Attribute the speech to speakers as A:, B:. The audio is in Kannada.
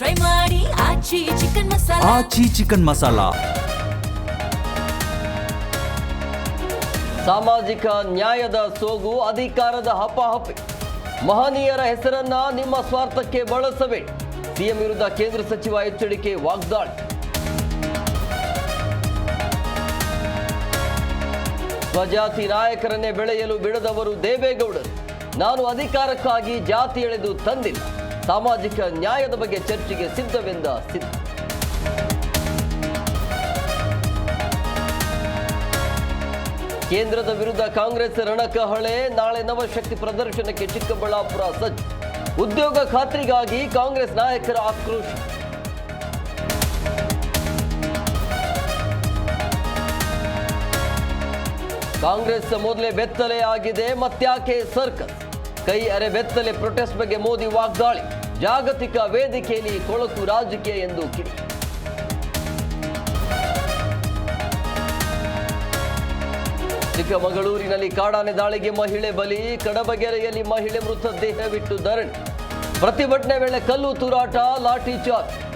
A: ಟ್ರೈ ಮಾಡಿ ಆಚಿ ಚಿಕನ್ ಮಸಾಲ.
B: ಆಚಿ ಚಿಕನ್ ಮಸಾಲಾ.
C: ಸಾಮಾಜಿಕ ನ್ಯಾಯದ ಸೋಗು ಅಧಿಕಾರದ ಹಪಾಹಪಿ. ಮಹನೀಯರ ಹೆಸರನ್ನ ನಿಮ್ಮ ಸ್ವಾರ್ಥಕ್ಕೆ ಬಳಸಬೇಡಿ ಸಿಎಂ ವಿರುದ್ಧ ಕೇಂದ್ರ ಸಚಿವ ಎಚ್ಚರಿಕೆ ವಾಗ್ದಾಳಿ. ಸ್ವಜಾತಿ ನಾಯಕರನ್ನೇ ಬೆಳೆಯಲು ಬಿಡದವರು ದೇವೇಗೌಡರು. ನಾನು ಅಧಿಕಾರಕ್ಕಾಗಿ ಜಾತಿ ಎಳೆದು ತಂದಿಲ್ಲ. ಸಾಮಾಜಿಕ ನ್ಯಾಯದ ಬಗ್ಗೆ ಚರ್ಚೆಗೆ ಸಿದ್ಧವೆಂದ ಸಿದ್ಧ ಕೇಂದ್ರದ ವಿರುದ್ಧ ಕಾಂಗ್ರೆಸ್ ರಣಕಹಳೆ, ನಾಳೆ ನವಶಕ್ತಿ ಪ್ರದರ್ಶನಕ್ಕೆ ಚಿಕ್ಕಬಳ್ಳಾಪುರ ಸಜ್ಜು. ಉದ್ಯೋಗ ಖಾತ್ರಿಗಾಗಿ ಕಾಂಗ್ರೆಸ್ ನಾಯಕರ ಆಕ್ರೋಶ. ಕಾಂಗ್ರೆಸ್ ಮೊದಲೇ ಬೆತ್ತಲೆ ಆಗಿದೆ, ಮತ್ತ್ಯಾಕೆ ಸರ್ಕಸ್? ಕೈ ಅರೆ ಬೆತ್ತಲೆ ಪ್ರೊಟೆಸ್ಟ್ ಬಗ್ಗೆ ಮೋದಿ ವಾಗ್ದಾಳಿ. ಜಾಗತಿಕ ವೇದಿಕೆಯಲ್ಲಿ ಕೊಳಕು ರಾಜಕೀಯ ಎಂದು ಕಿಡಿ. ಚಿಕ್ಕಮಗಳೂರಿನಲ್ಲಿ ಕಾಡಾನೆ ದಾಳಿಗೆ ಮಹಿಳೆ ಬಲಿ, ಕಡಬಗೆರೆಯಲ್ಲಿ ಮಹಿಳೆ ಮೃತದೇಹವಿಟ್ಟು ಧರಣಿ. ಪ್ರತಿಭಟನೆ ವೇಳೆ ಕಲ್ಲು ತೂರಾಟ, ಲಾಠಿ ಚಾರ್ಜ್.